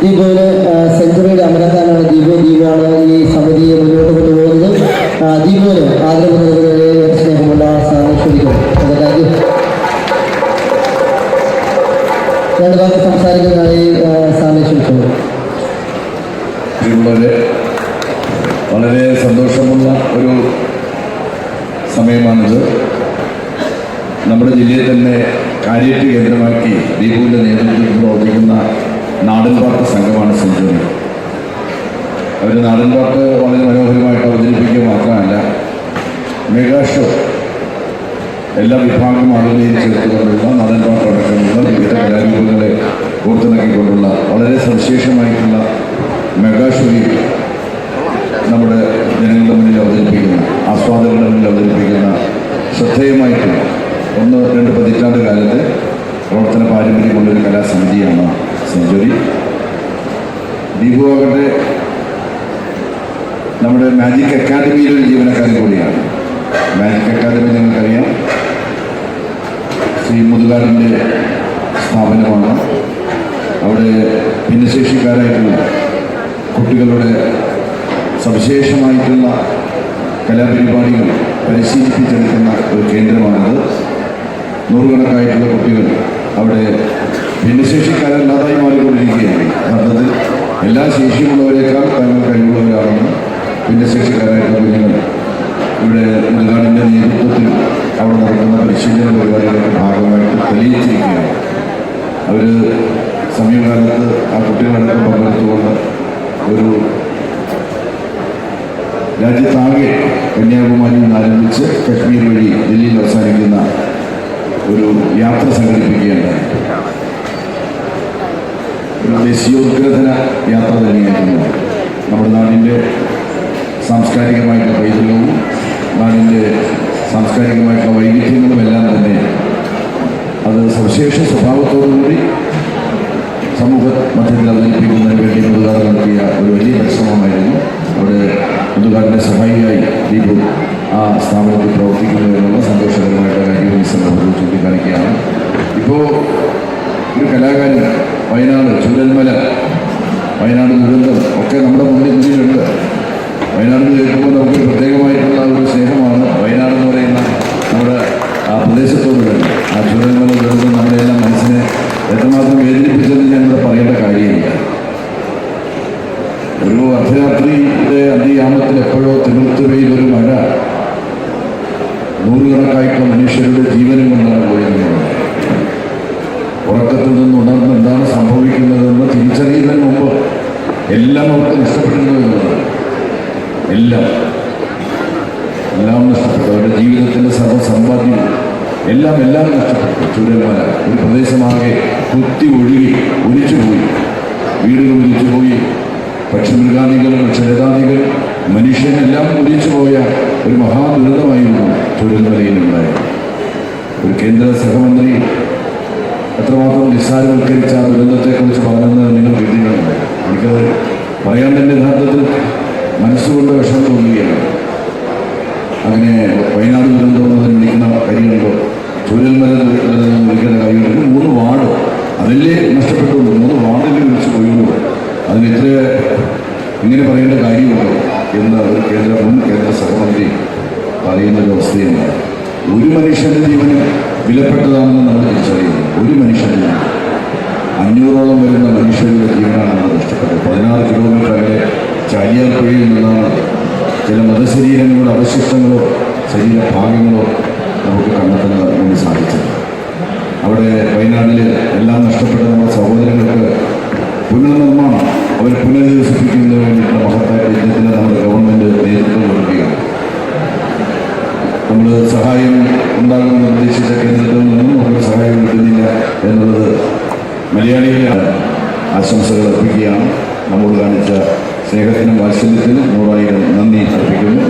ദീപുവിന് സെഞ്ചുറിയുടെ അമരക്കാരനാണ് ദീപു. ദീപാണ് ഈ സമിതിയെ മുന്നോട്ട് കൊണ്ടുപോകുന്നത്. ദീപുവിന് ആദരവ് നൽകുന്നതിന് സ്നേഹമുള്ള അതിനായി രണ്ട് വാക്ക് സംസാരിക്കുന്നതായി ക്ഷണിക്കുന്നു. വളരെ സന്തോഷമുള്ള ഒരു സമയമാണിത്. നമ്മുടെ ജില്ലയിൽ തന്നെ കാര്യറ്റ് കേന്ദ്രമാക്കി ദീപുവിന്റെ നേതൃത്വത്തിൽ പ്രവർത്തിക്കുന്ന നാടൻ പാട്ട് സംഘമാണ് സെഞ്ചുറി. അവർ നാടൻ പാട്ട് വളരെ മനോഹരമായിട്ട് അവതരിപ്പിക്കുക മാത്രമല്ല മെഗാ ഷോ എല്ലാ വിഭാഗം ആളുകളെയും ചേർത്തുകൊണ്ടുള്ള നാടൻ പാട്ടടക്കമുള്ള വിവിധ കലാരൂപങ്ങളെ കോർത്തിണക്കിക്കൊണ്ടുള്ള വളരെ സവിശേഷമായിട്ടുള്ള മെഗാ ഷോയിൽ നമ്മുടെ ജനങ്ങളുടെ പ്രവർത്തന കൊണ്ടൊരു കലാസമിതിയാണ് സെഞ്ചുറി. ദീപു ആകട്ടെ നമ്മുടെ മാജിക് അക്കാദമിയിലെ ഒരു ജീവനക്കാരൻ കൂടിയാണ്. മാജിക് അക്കാദമി നിങ്ങൾക്കറിയാം. ശ്രീ മുതുകാടിന്റെ സ്ഥാപനമാണ്. അവിടെ ഭിന്നശേഷിക്കാരായിട്ടുള്ള കുട്ടികളുടെ സവിശേഷമായിട്ടുള്ള കലാപരിപാടികൾ പരിശീലിപ്പിച്ചെടുക്കുന്ന ഒരു കേന്ദ്രമാണത്. നൂറുകണക്കായിട്ടുള്ള കുട്ടികൾ അവിടെ ഭിന്നശേഷിക്കാരല്ലാതായി മാറിക്കൊണ്ടിരിക്കുകയാണ്. യഥാർത്ഥത്തിൽ എല്ലാ ശേഷിയുള്ളവരെക്കാൾ തങ്ങൾ കഴിവുള്ളവരാണെന്ന് ഭിന്നശേഷിക്കാരായിട്ടുള്ള കുഞ്ഞുങ്ങൾ ഇവിടെ മുതുകാടിന്റെ നേതൃത്വത്തിൽ അവിടെ നടക്കുന്ന പരിശീലന പരിപാടികളുടെ ഭാഗമായിട്ട് തെളിയിച്ചിരിക്കുകയാണ്. അവർ സമീപകാലത്ത് ആ കുട്ടികളടക്കം പങ്കെടുത്തുകൊണ്ട് ഒരു രാജ്യത്താകെ കന്യാകുമാരിയിൽ നിന്ന് ആരംഭിച്ച് കശ്മീർ വഴി ഡൽഹിയിൽ അവസാനിക്കുന്ന ഒരു യാത്ര സംഘടിപ്പിക്കുകയുണ്ടായി ഒരു ദേശീയോദ്ഗ്രഥന യാത്ര തന്നെയായിരുന്നു. നമ്മുടെ നാടിന്റെ സാംസ്കാരികമായിട്ടുള്ള പൈതൃകവും നാടിന്റെ സാംസ്കാരികമായിട്ടുള്ള വൈവിധ്യങ്ങളും എല്ലാം തന്നെ അത് സവിശേഷ സ്വഭാവത്തോടുകൂടി സമൂഹ മധ്യത്തിൽ അവതരിപ്പിക്കുന്നതിന് വേണ്ടി മുതുകാട് നടത്തിയ ഒരു വലിയ പരിശ്രമമായിരുന്നു. അവിടെ മുതുകാടിന്റെ കലാകാരൻ വയനാട് ചൂരൽമല വയനാട് ദുരന്തം ഒക്കെ നമ്മുടെ മുന്നിൽ മുന്നിലുണ്ട് വയനാട് കേൾക്കുമ്പോൾ നമുക്ക് പ്രത്യേകമായിട്ടുള്ള ഒരു സ്നേഹമാണ് വയനാട് എന്ന് പറയുന്ന നമ്മുടെ ആ പ്രദേശത്തോടുള്ളത് ആ ചുരൽമല ദുരന്തം നമ്മുടെ എല്ലാം മനസ്സിനെ എത്രമാത്രം വേദനിപ്പിച്ചതെന്ന് ഇവിടെ പറയേണ്ട കാര്യമില്ല. ഒരു അർദ്ധരാത്രിയുടെ അതിയാമത്തിൽ എപ്പോഴോ തിരുത്തുവയിൽ ഒരു മഴ നൂറുകണക്കായിട്ടുള്ള മനുഷ്യരുടെ ജീവനും എല്ലാം അവർക്ക് നഷ്ടപ്പെട്ടിരുന്നു എന്നുള്ളതാണ്. എല്ലാം. എല്ലാം നഷ്ടപ്പെട്ടു അവരുടെ ജീവിതത്തിന്റെ സർവസമ്പാദ്യം എല്ലാം എല്ലാം നഷ്ടപ്പെട്ടു. ചൂരൽമല ഒരു പ്രദേശമാകെ കുത്തി ഒഴുകി ഒലിച്ചുപോയി. വീടുകൾ ഒലിച്ചുപോയി. പക്ഷിമൃഗാദികൾ പക്ഷലതാദികൾ മനുഷ്യനെല്ലാം ഒലിച്ചുപോയ ഒരു മഹാദുരന്തമായിരുന്നു ഉണ്ടായത്. ഒരു കേന്ദ്ര സഹമന്ത്രി എത്രമാത്രം നിസ്സാരവൽക്കരിച്ച ആ ദുരന്തത്തെക്കുറിച്ച് പറഞ്ഞെന്ന് നിങ്ങൾ പറയേണ്ട കാര്യമാണ് എന്ന് കേന്ദ്ര മുൻ കേന്ദ്ര സഹമന്ത്രി പറയുന്ന ഒരു അവസ്ഥയുണ്ട്. ഒരു മനുഷ്യന്റെ ജീവന് വിലപ്പെട്ടതാണെന്ന് നമ്മൾ തിരിച്ചറിയുന്നു. ഒരു മനുഷ്യന്റെ ജീവൻ. അഞ്ഞൂറോളം വരുന്ന മനുഷ്യരുടെ ജീവനാണ് നമ്മൾ നഷ്ടപ്പെട്ടത്. പതിനാറ് കിലോമീറ്റർ അകലെ ചാലിയാർപ്പുഴയിൽ നിന്നാണ് ചില മതശരീരങ്ങളുടെ അവശിഷ്ടങ്ങളോ ശരീരഭാഗങ്ങളോ നമുക്ക് കണ്ടെത്താൻ വേണ്ടി സാധിച്ചത്. അവിടെ വയനാട്ടിൽ എല്ലാം നഷ്ടപ്പെട്ട നമ്മുടെ സഹോദരങ്ങൾക്ക് പുനർനിർമ്മാണം അവർ പുനരധിവസിപ്പിക്കുന്നതിന് ആശംസകൾ അർപ്പിക്കുകയാണ്. നമ്മോട് കാണിച്ച സ്നേഹത്തിനും വാത്സല്യത്തിനും നൂറായിരം നന്ദി അർപ്പിക്കുന്നു.